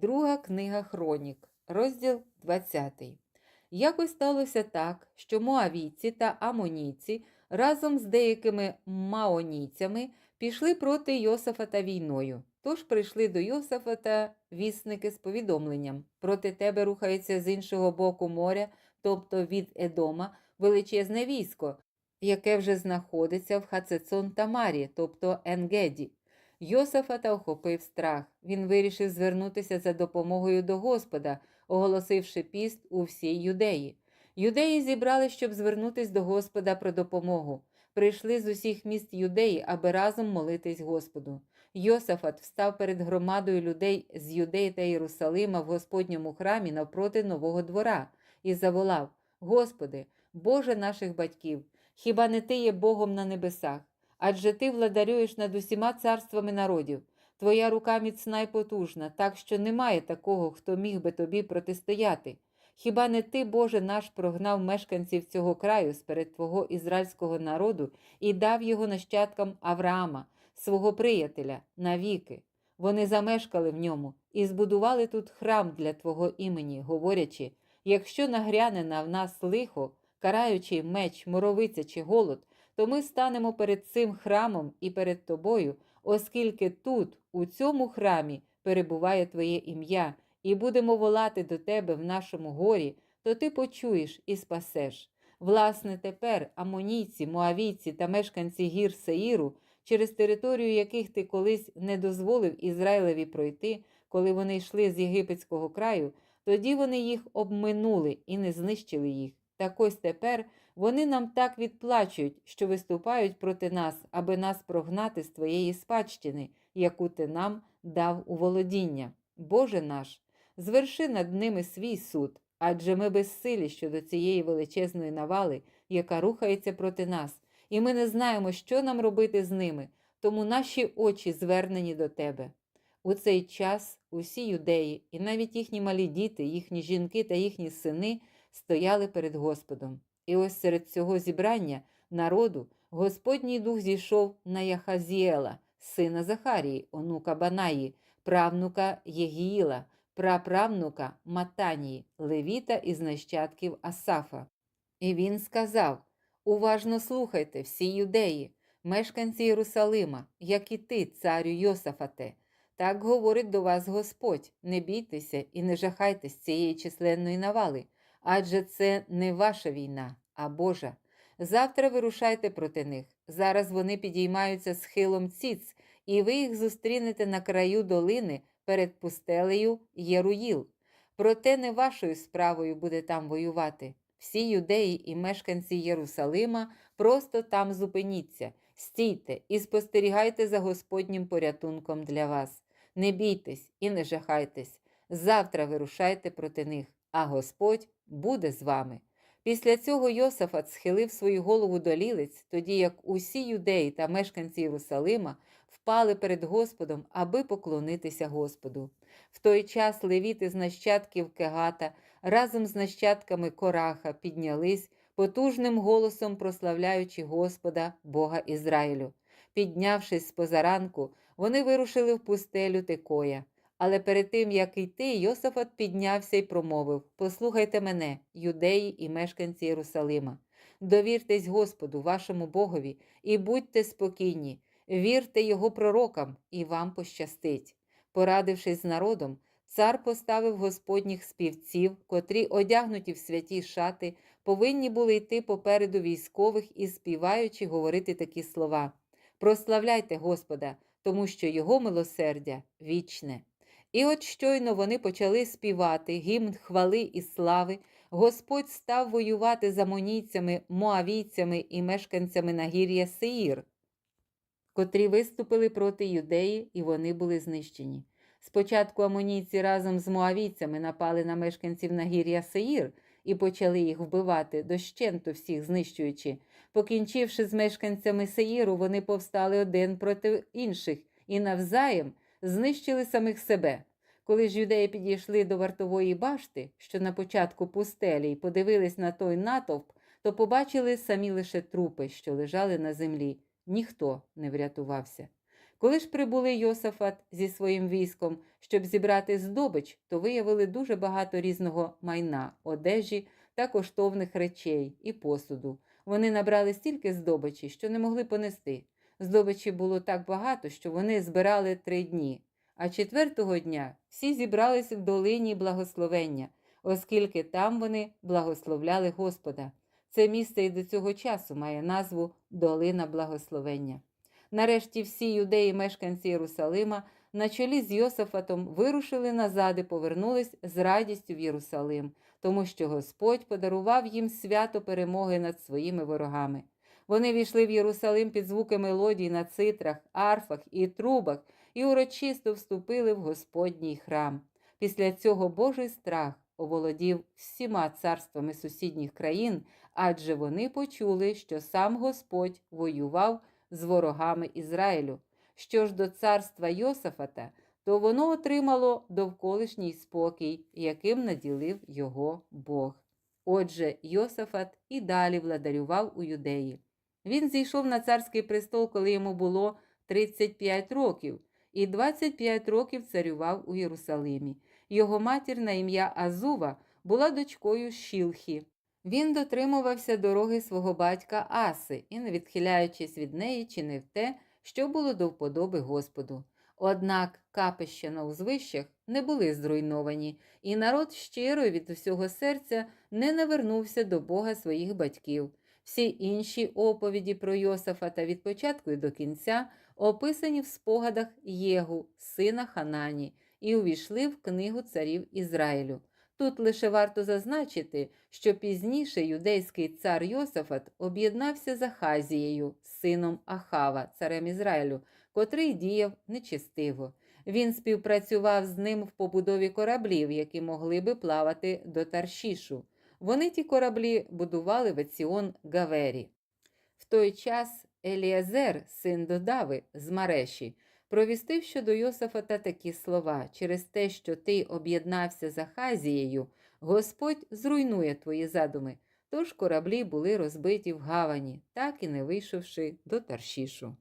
Друга книга Хронік, розділ 20. Якось сталося так, що моавійці та амонійці разом з деякими маонійцями пішли проти Йосафата війною. Тож прийшли до Йосафата вісники з повідомленням: проти тебе рухається з іншого боку моря, тобто від Едома, величезне військо, яке вже знаходиться в Хацецон Тамарі, тобто Енгеді. Йосафата охопив страх. Він вирішив звернутися за допомогою до Господа, оголосивши піст у всій юдеї. Юдеї зібрали, щоб звернутися до Господа про допомогу. Прийшли з усіх міст юдеї, аби разом молитись Господу. Йосафат встав перед громадою людей з Юдеї та Єрусалима в Господньому храмі навпроти нового двора і заволав: Господи, Боже наших батьків, хіба не ти є Богом на небесах? Адже ти владарюєш над усіма царствами народів. Твоя рука міцна й потужна, так що немає такого, хто міг би тобі протистояти. Хіба не ти, Боже наш, прогнав мешканців цього краю сперед Твого ізраїльського народу і дав його нащадкам Авраама, свого приятеля, навіки? Вони замешкали в ньому і збудували тут храм для Твого імені, говорячи: якщо нагряне на в нас лихо, караючи меч, моровиця чи голод, то ми станемо перед цим храмом і перед тобою, оскільки тут, у цьому храмі, перебуває Твоє ім'я, і будемо волати до Тебе в нашому горі, то ти почуєш і спасеш. Власне, тепер амонійці, моавійці та мешканці гір Сеїру, через територію яких ти колись не дозволив Ізраїлеві пройти, коли вони йшли з єгипетського краю, тоді вони їх обминули і не знищили їх. Так ось тепер вони нам так відплачують, що виступають проти нас, аби нас прогнати з твоєї спадщини, яку ти нам дав у володіння. Боже наш, зверши над ними свій суд, адже ми безсилі щодо цієї величезної навали, яка рухається проти нас, і ми не знаємо, що нам робити з ними, тому наші очі звернені до тебе. У цей час усі юдеї, і навіть їхні малі діти, їхні жінки та їхні сини стояли перед Господом. І ось серед цього зібрання народу Господній дух зійшов на Яхазіела, сина Захарії, онука Банаї, правнука Єгіїла, праправнука Матанії, левіта із нащадків Асафа. І він сказав: Уважно слухайте, всі юдеї, мешканці Єрусалима, як і ти, царю Йосафате. Так говорить до вас Господь: не бійтеся і не жахайтесь цієї численної навали, адже це не ваша війна, а Божа. Завтра вирушайте проти них. Зараз вони підіймаються схилом ціц, і ви їх зустрінете на краю долини перед пустелею Єруїл. Проте не вашою справою буде там воювати. Всі юдеї і мешканці Єрусалима просто там зупиніться, стійте і спостерігайте за Господнім порятунком для вас. Не бійтесь і не жахайтесь. Завтра вирушайте проти них, а Господь буде з вами. Після цього Йосафат схилив свою голову до лілиць, тоді як усі юдеї та мешканці Єрусалима впали перед Господом, аби поклонитися Господу. В той час левіти з нащадків Кегата разом з нащадками Кораха піднялись, потужним голосом прославляючи Господа, Бога Ізраїлю. Піднявшись з позаранку, вони вирушили в пустелю Текоя. Але перед тим, як йти, Йосафат піднявся і промовив: Послухайте мене, юдеї і мешканці Єрусалима. Довіртесь Господу, вашому Богові, і будьте спокійні, вірте Його пророкам, і вам пощастить. Порадившись з народом, цар поставив господніх співців, котрі, одягнуті в святі шати, повинні були йти попереду військових і співаючи говорити такі слова: Прославляйте Господа, тому що Його милосердя вічне. І от щойно вони почали співати гімн хвали і слави, Господь став воювати з амонійцями, моавійцями і мешканцями нагір'я Сеїр, котрі виступили проти юдеї, і вони були знищені. Спочатку амонійці разом з моавійцями напали на мешканців нагір'я Сеїр і почали їх вбивати, дощенту всіх знищуючи. Покінчивши з мешканцями Сеїру, вони повстали один проти інших і навзаєм знищили самих себе. Коли ж юдеї підійшли до вартової башти, що на початку пустелі, і подивились на той натовп, то побачили самі лише трупи, що лежали на землі. Ніхто не врятувався. Коли ж прибули Йосафат зі своїм військом, щоб зібрати здобич, то виявили дуже багато різного майна, одежі та коштовних речей і посуду. Вони набрали стільки здобичі, що не могли понести. Здобичі було так багато, що вони збирали три дні. А четвертого дня всі зібрались в долині благословення, оскільки там вони благословляли Господа. Це місце і до цього часу має назву Долина Благословення. Нарешті всі юдеї, мешканці Єрусалима, на чолі з Йосафатом вирушили назад і повернулись з радістю в Єрусалим, тому що Господь подарував їм свято перемоги над своїми ворогами. Вони війшли в Єрусалим під звуки мелодій на цитрах, арфах і трубах і урочисто вступили в Господній храм. Після цього Божий страх оволодів всіма царствами сусідніх країн, адже вони почули, що сам Господь воював з ворогами Ізраїлю. Що ж до царства Йосафата, то воно отримало довколишній спокій, яким наділив його Бог. Отже, Йосафат і далі владарював у юдеї. Він зійшов на царський престол, коли йому було 35 років, і 25 років царював у Єрусалимі. Його матір на ім'я Азува була дочкою Шілхі. Він дотримувався дороги свого батька Аси і, не відхиляючись від неї, чинив те, що було до вподоби Господу. Однак капища на узвищах не були зруйновані, і народ щиро від усього серця не навернувся до Бога своїх батьків. Всі інші оповіді про Йосафата від початку і до кінця описані в спогадах Єгу, сина Ханані, і увійшли в книгу царів Ізраїлю. Тут лише варто зазначити, що пізніше юдейський цар Йосафат об'єднався з Ахазією, сином Ахава, царем Ізраїлю, котрий діяв нечистиво. Він співпрацював з ним в побудові кораблів, які могли би плавати до Таршішу. Вони ті кораблі будували в Еціон Гавері. В той час Еліазер, син Додави з Мареші, провістив щодо Йосафата такі слова: через те, що ти об'єднався з Ахазією, Господь зруйнує твої задуми. Тож кораблі були розбиті в гавані, так і не вийшовши до Таршішу.